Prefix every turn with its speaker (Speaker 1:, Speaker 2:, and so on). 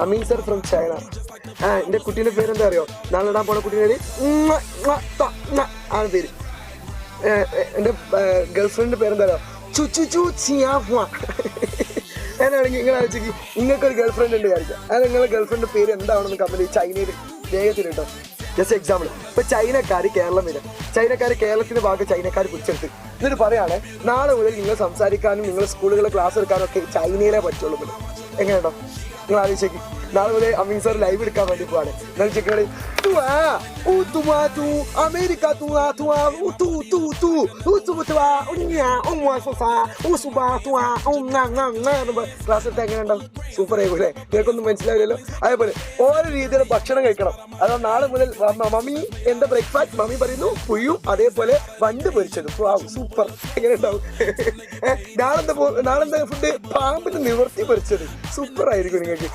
Speaker 1: Ameen sir from China ആ എന്റെ കുട്ടീന്റെ പേര് എന്താ അറിയോ? നാളെ ഇടാൻ പോണ കുട്ടീന്റെ പേര് ആണ് പേര്. എന്റെ എന്റെ ഗേൾഫ്രണ്ടിന്റെ പേരെന്താ അറിയോ? ചു ചു ഞാനാണെങ്കിൽ ഇങ്ങനെ ആലോചിക്കും നിങ്ങൾക്ക് ഒരു ഗേൾഫ്രണ്ട് ഉണ്ട് കാണിക്കാം അത് നിങ്ങളുടെ ഗേൾഫ്രണ്ടിന്റെ പേര് എന്താണെന്ന് കമ്പനി ചൈനയിൽ വേഗത്തിൽ കേട്ടോ ജസ്റ്റ് എക്സാമ്പിൾ ഇപ്പൊ ചൈനക്കാർ കേരളം വരും. ചൈനക്കാർ കേരളത്തിന്റെ ഭാഗം ചൈനക്കാർ പിടിച്ചെടുത്ത് എന്നിട്ട് പറയാണ് നാളെ മുതൽ നിങ്ങൾ സംസാരിക്കാനും നിങ്ങൾ സ്കൂളുകളിൽ ക്ലാസ് എടുക്കാനും ഒക്കെ ചൈനയിലെ പറ്റുള്ളൂ എങ്ങനെയാണോ നിങ്ങൾ ആലോചിച്ചേക്ക്. നാളെ മുതൽ അമീൻ സാർ ലൈവ് എടുക്കാൻ വേണ്ടി പോവാണ്. എന്നാൽ ചെക്കണേ അമേരിക്ക ക്ലാസ് എടുത്ത് എങ്ങനെ ഉണ്ടാവും സൂപ്പർ ആയിപ്പോലെ നിങ്ങൾക്കൊന്നും മനസ്സിലാവില്ലല്ലോ? അതേപോലെ ഓരോ രീതിയിലുള്ള ഭക്ഷണം കഴിക്കണം. അതാ നാളെ മുതൽ മമ്മി എന്താ ബ്രേക്ക്ഫാസ്റ്റ് മമ്മി പറയുന്നു പുയ്യും അതേപോലെ വണ്ട് പൊരിച്ചത്. സൂപ്പർ. എങ്ങനെ ഉണ്ടാവും? നാളെന്താ നാളെന്താ ഫുഡ് പാമ്പിന് നിവർത്തി പൊരിച്ചത്. സൂപ്പർ ആയിരിക്കും നിങ്ങൾക്ക്.